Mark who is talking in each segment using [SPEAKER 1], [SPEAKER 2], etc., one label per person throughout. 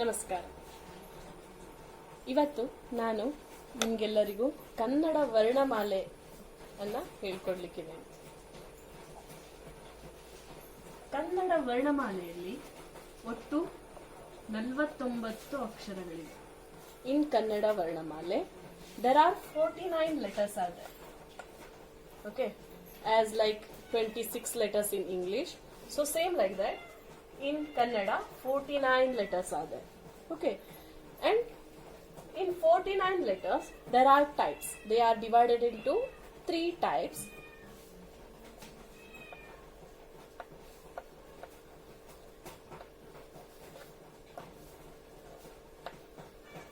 [SPEAKER 1] ನಮಸ್ಕಾರ. ಇವತ್ತು ನಾನು ನಿಮ್ಗೆಲ್ಲರಿಗೂ ಕನ್ನಡ ವರ್ಣಮಾಲೆ ಅನ್ನ ಹೇಳ್ಕೊಡ್ಲಿಕ್ಕಿದೆ. ಕನ್ನಡ ವರ್ಣಮಾಲೆಯಲ್ಲಿ ಒಟ್ಟು ನಲವತ್ತೊಂಬತ್ತು ಅಕ್ಷರಗಳಿವೆ. In Kannada ವರ್ಣಮಾಲೆ there are forty nine letters are there. Okay? As like 26 letters in english. So same like that. in Kannada 49 letters are there. Okay. And in 49 letters there are types. They are divided into three types.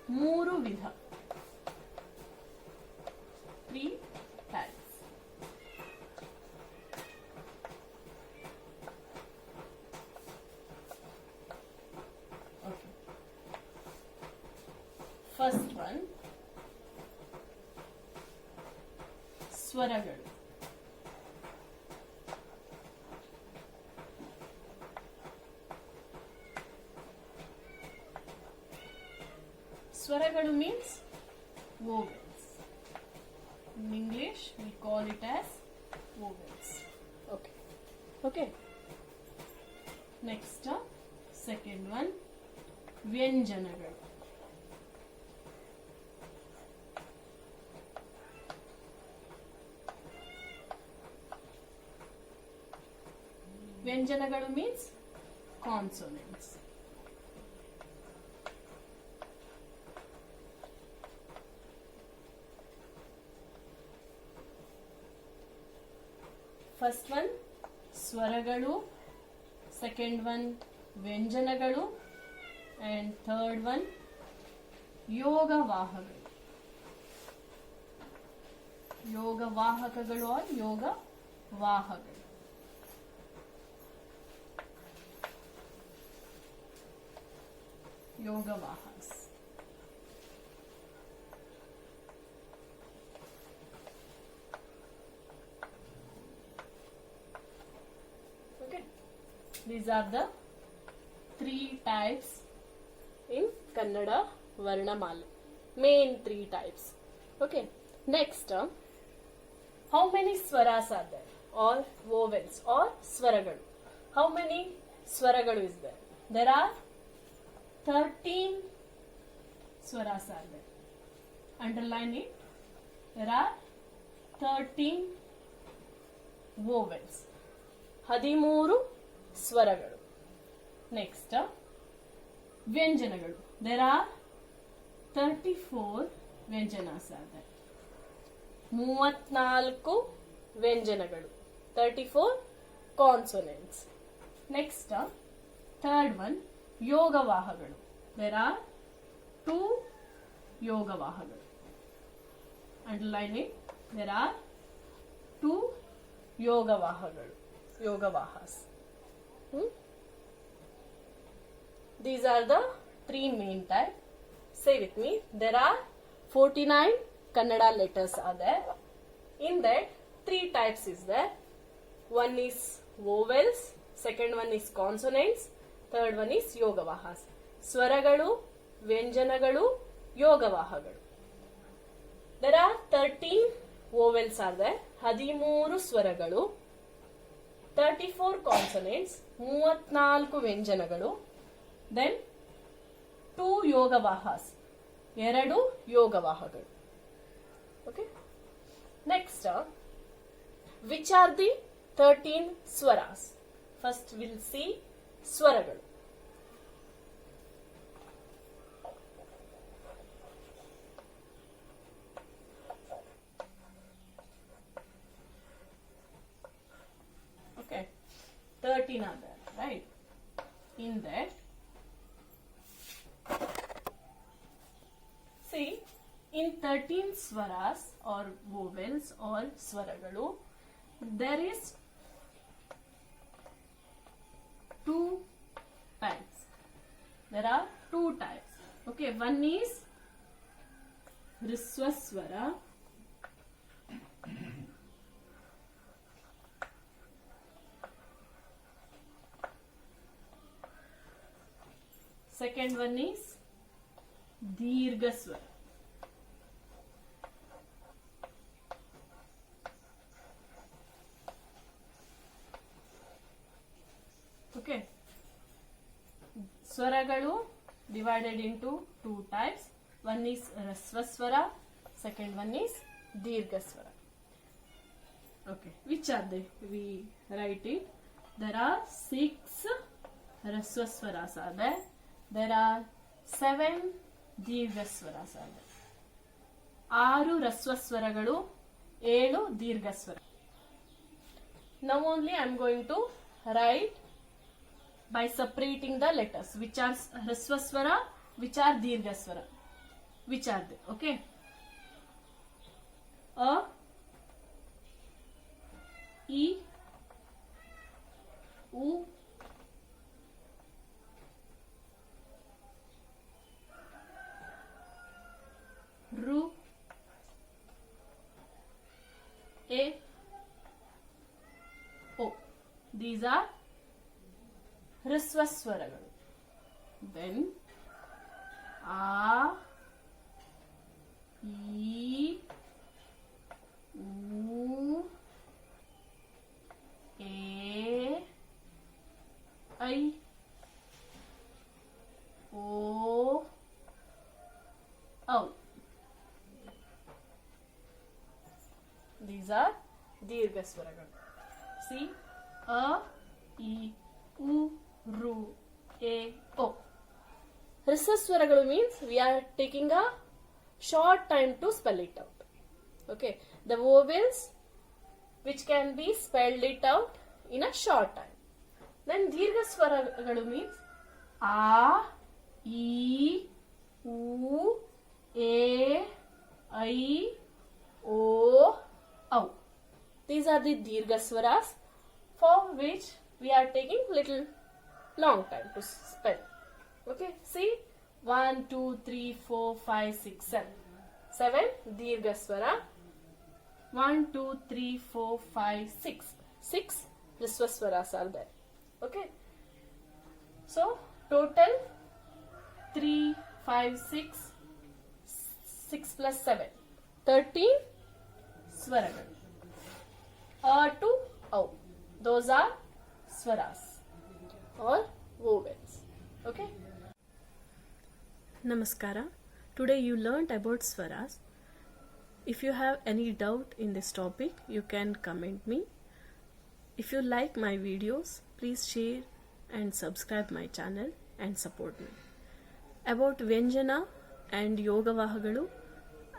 [SPEAKER 1] Muru Vidha. Three First one ಸ್ವರಗಳು ಸ್ವರಗಳು means vowels. In English, we call it as vowels. Okay. Okay. Next, uh, second one, ವ್ಯಂಜನಗಳು ವ್ಯಂಜನಗಳು means consonants first one ಸ್ವರಗಳು. Second one ವ್ಯಂಜನಗಳು. And third one ಯೋಗವಾಹಕಗಳು. ಯೋಗವಾಹಕಗಳು are ಯೋಗ ವಾಹಗಳು Yogavahas. Okay. These are the three types in Kannada Varnamala. Main three types. Okay. Next, term. how many swaras are there? Or vowels or swaragalu. How many swaragalu is there? There are 13 swaras are there. Underline it. There are 13 vowels. ಹದಿಮೂರು ಸ್ವರಗಳು next ವ್ಯಂಜನಗಳು there are thirty four ವ್ಯಂಜನಾಸ್ are there ಮೂವತ್ನಾಲ್ಕು ವ್ಯಂಜನಗಳು thirty four consonants next third one ಯೋಗವಾಹಗಳು there are two ಯೋಗವಾಹಗಳು underline it there are two ಯೋಗವಾಹಗಳು ಯೋಗವಾಹಸ್ These are the three main type. Say with me. There are 49 Kannada letters are there. In that, three types is there. One is vowels, second one is consonants, third one is ಯೋಗವಾಹಾಸ್. ಸ್ವರಗಳು, ವ್ಯಂಜನಗಳು, ಯೋಗವಾಹಗಳು. There are thirteen vowels there. ಹದಿಮೂರು ಸ್ವರಗಳು thirty four consonants ಮೂವತ್ನಾಲ್ಕು ವ್ಯಂಜನಗಳು then two ಯೋಗವಾಹಾಸ್, ಎರಡು ಯೋಗವಾಹಗಳು. Okay next which are the thirteen ಸ್ವರಾಸ್ first will C ಸ್ವರಗಳು Okay, 13 are there, right? In that, see, in 13 swaras or vowels or swaragalu, there is two types. There are two types. Okay, one is Riswaswara Second one is Dirgha ಸ್ವರಗಳು divided into two types one is ರಸ್ವ ಸ್ವರ second one is ದೀರ್ಘ ಸ್ವರ okay which are they we write it there are six ರಸ್ವ ಸ್ವರ ಸಾಧೆ there. There are seven ದೀರ್ಘ ಸ್ವರ R there. ಆರು ರಸ್ವ ಸ್ವರಗಳು ಏಳು ದೀರ್ಘ ಸ್ವರ only I am going to write by separating the letters which are Hrasva Swara, which are Dirgha Swara. Which are they? Okay. A, E, U, Ru, A, O. These are ಹ್ರಸ್ವ ಸ್ವರಗಳು then ಆ ಈ ಊ A I O ಔ these are ದೀರ್ಘ ಸ್ವರಗಳು see ಅ ಇ ಉ ru, a, o. Risaswaragalu means we are taking a short time to spell it out. Okay, the vowels which can be spelled it out in a short time. Then Dirgaswaragalu means a, e, u, a, i, o, au. These are the Dirgaswaras for which we are taking little long time to spell. Okay, see 1, 2, 3, 4, 5, 6, 7. 7 Dirgha 1, 2, 3, 4, 5, 6. 6 Riswaswaras are there. Okay. So total 3, 5, 6, 6 plus 7. 13 Swaragas. A uh, to O. Those are Swaras. Or vowels. Okay. Namaskara. Today you learnt about swaras. If you have any doubt in this topic, you can comment me. If you like my videos, please share and subscribe my channel and support me. About Vyanjana and Yoga Vahagalu,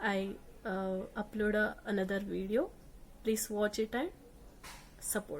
[SPEAKER 1] I uh, upload a, another video please watch it and support